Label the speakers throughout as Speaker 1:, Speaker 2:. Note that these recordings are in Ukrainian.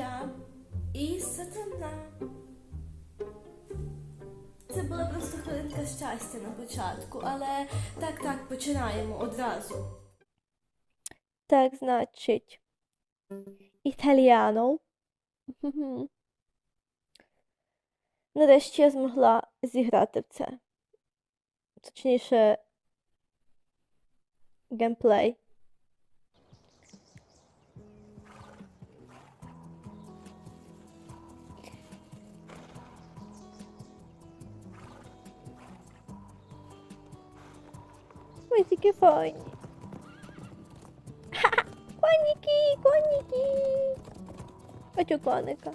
Speaker 1: я і сатана. Це була просто хвилинка щастя на початку, але так, так, починаємо одразу.
Speaker 2: Так, значить, італіано. Нарешті я змогла зіграти в це. Точніше, геймплей. Такі файні. Ха-ха! Коніки, коніки. Хочу коника.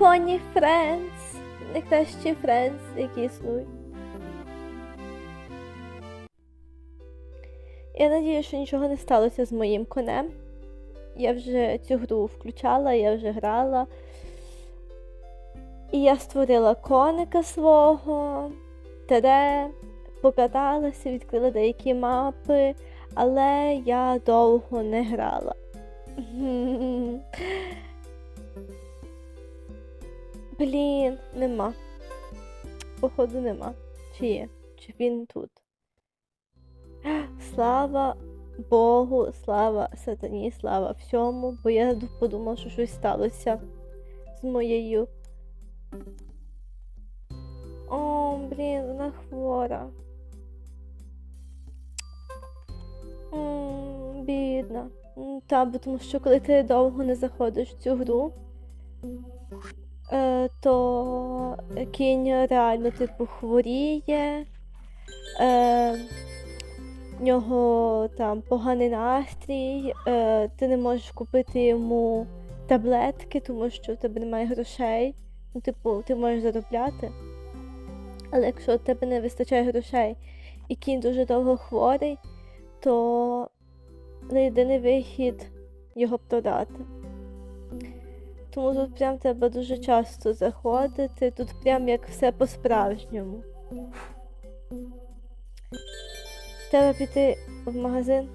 Speaker 2: Поні Френдс. Найкращі Френдс, які існують. Я надію, що нічого не сталося з моїм конем. Я вже цю гру включала, я вже грала. І я створила коника свого, тере, покаталася, відкрила деякі мапи, але я довго не грала. Блін, нема. Походу нема. Чи є? Чи він тут? Слава Богу, слава сатані, слава всьому, бо я подумала, що щось сталося з моєю. О, блін, вона хвора. М, Бідна. Та, бо тому що коли ти довго не заходиш в цю гру, е, то кінь реально типу хворіє, е, в нього там поганий настрій, е, ти не можеш купити йому таблетки, тому що в тебе немає грошей. Ну, типу, ти можеш заробляти. Але якщо в тебе не вистачає грошей і кінь дуже довго хворий, то не єдиний вихід його продати. Тому тут прям треба дуже часто заходити, тут прям як все по-справжньому. Треба піти в магазин.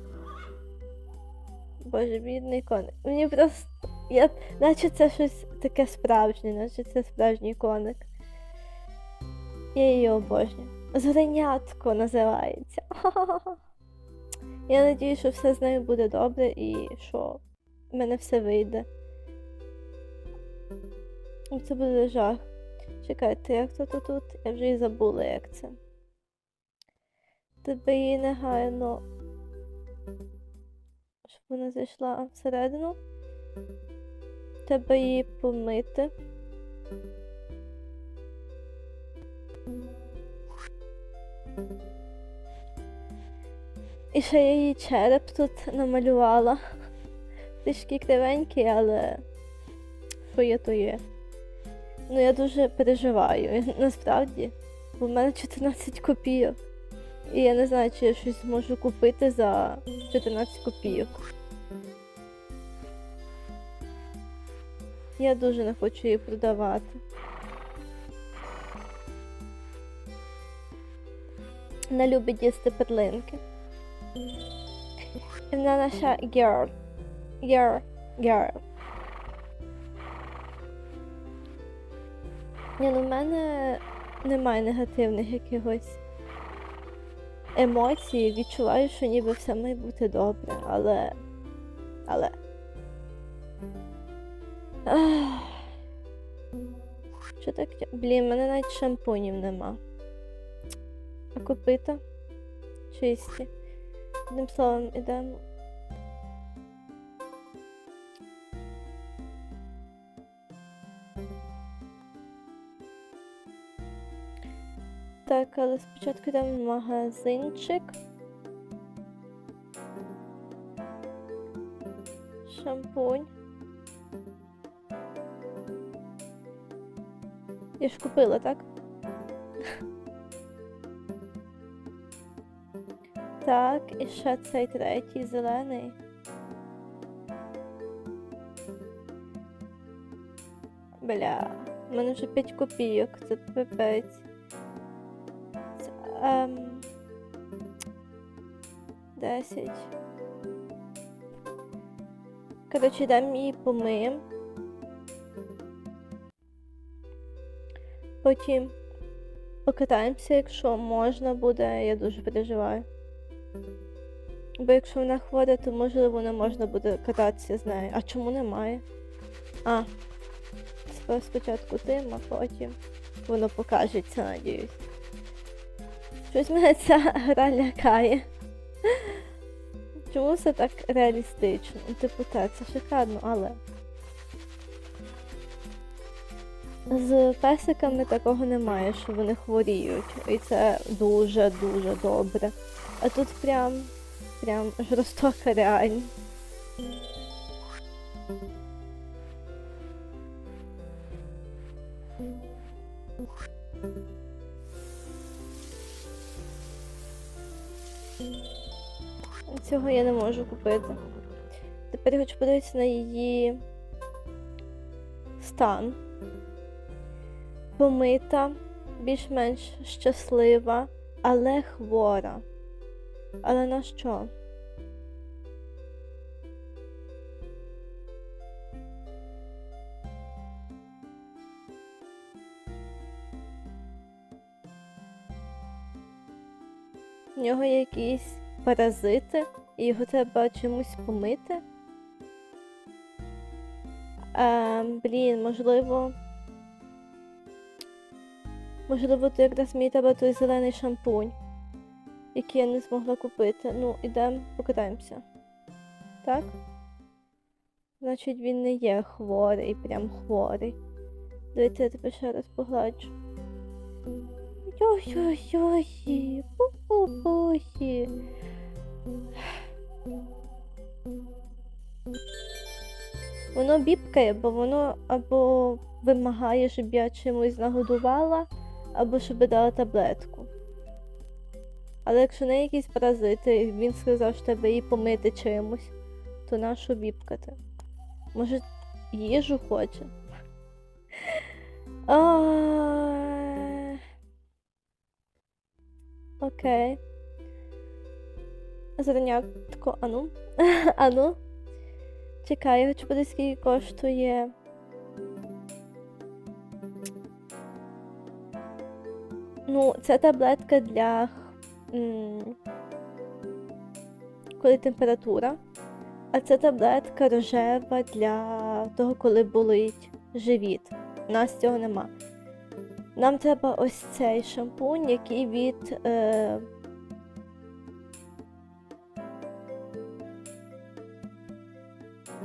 Speaker 2: Боже, бідний коник. Мені просто. Я... Наче це щось таке справжнє, наче це справжній коник. Я її обожнюю. Зеленятко називається. Я надію, що все з нею буде добре і що в мене все вийде. Це буде жах. Чекайте, як то тут? тут? Я вже і забула, як це. Тебе її негайно. Щоб вона зайшла всередину. Треба її помити. І ще я її череп тут намалювала. Трішки кривенький, але що є, то є. Ну я дуже переживаю, насправді. Бо в мене 14 копійок. І я не знаю, чи я щось зможу купити за 14 копійок. Я дуже не хочу її продавати. Вона любить їсти перлинки. Вона наша girl. Girl. Girl. Ні, ну в мене немає негативних якихось емоцій. Відчуваю, що ніби все має бути добре, але. Але. Що так? Блін, мене навіть шампунів нема. А копита? Чисті. Одним словом, ідемо. Так, але спочатку йдемо в магазинчик. Шампунь. Я ж купила, так? Так, і ще цей третій зелений. Бля, в мене вже 5 копійок, це пипець. Це, ем... Де 10. Коротше, йдемо її помиємо. Потім покатаємося, якщо можна буде, я дуже переживаю. Бо якщо вона хвора, то можливо не можна буде кататися з нею. А чому немає? А, спочатку тим, а потім воно покажеться, надіюсь. Щось мене ця гра лякає. Чому все так реалістично? Типу, так, це шикарно, але. З песиками такого немає, що вони хворіють. І це дуже-дуже добре. А тут прям, прям жорстока реальність. Цього я не можу купити. Тепер я хочу подивитися на її стан. Помита, більш-менш щаслива, але хвора. Але на що? В нього якісь паразити, і його треба чимось помити. Ем, блін, можливо. Можливо, то якраз мені треба той зелений шампунь, який я не змогла купити. Ну, ідемо, покатаємося. Так? Значить, він не є хворий, прям хворий. Дивіться, я тебе ще раз погладжу. Йой-йой-йой, пу-пу-пухі. Воно бібкає, бо воно або вимагає, щоб я чимось нагодувала, або щоб дала таблетку. Але якщо не якісь паразити, і він сказав, що треба її помити чимось, то нащо бібкати? Може, їжу хоче? Окей. Зеленятко, ану. ану. Чекай, я хочу скільки коштує. Ну, це таблетка для. коли температура. А це таблетка рожева для того, коли болить живіт. У нас цього нема. Нам треба ось цей шампунь, який від. Е...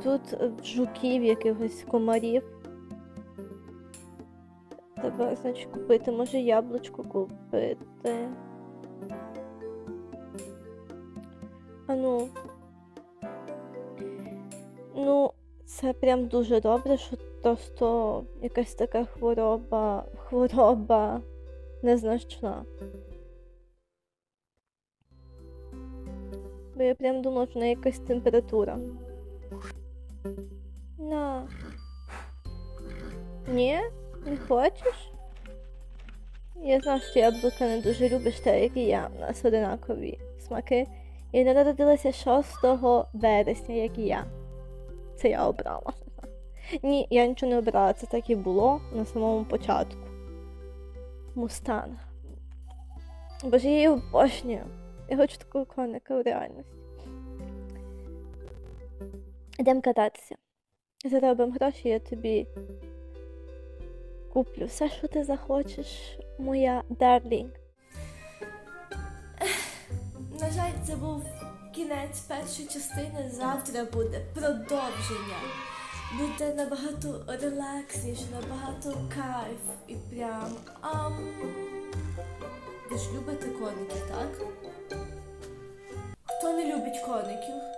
Speaker 2: Тут жуків, якихось комарів. Значить, купити, може яблучко купити. А ну. Ну, це прям дуже добре, що просто якась така хвороба, хвороба незначна. Бо я прям думала, що в неї якась температура. На. Ні? Не хочеш? Я знаю, що яблука не дуже любиш, так як і я. У нас одинакові смаки. І вона народилася 6 вересня, як і я. Це я обрала. Ні, я нічого не обрала, це так і було на самому початку. Мустанг. Боже, її обожнюю. Я хочу такого коника в реальності. Йдемо кататися. Заробимо гроші, я тобі куплю все, що ти захочеш, моя дарлінг.
Speaker 1: На жаль, це був кінець першої частини. Завтра буде продовження. Буде набагато релаксніше, набагато кайф і прям. Ам... Ви ж любите коників, так? Хто не любить коників?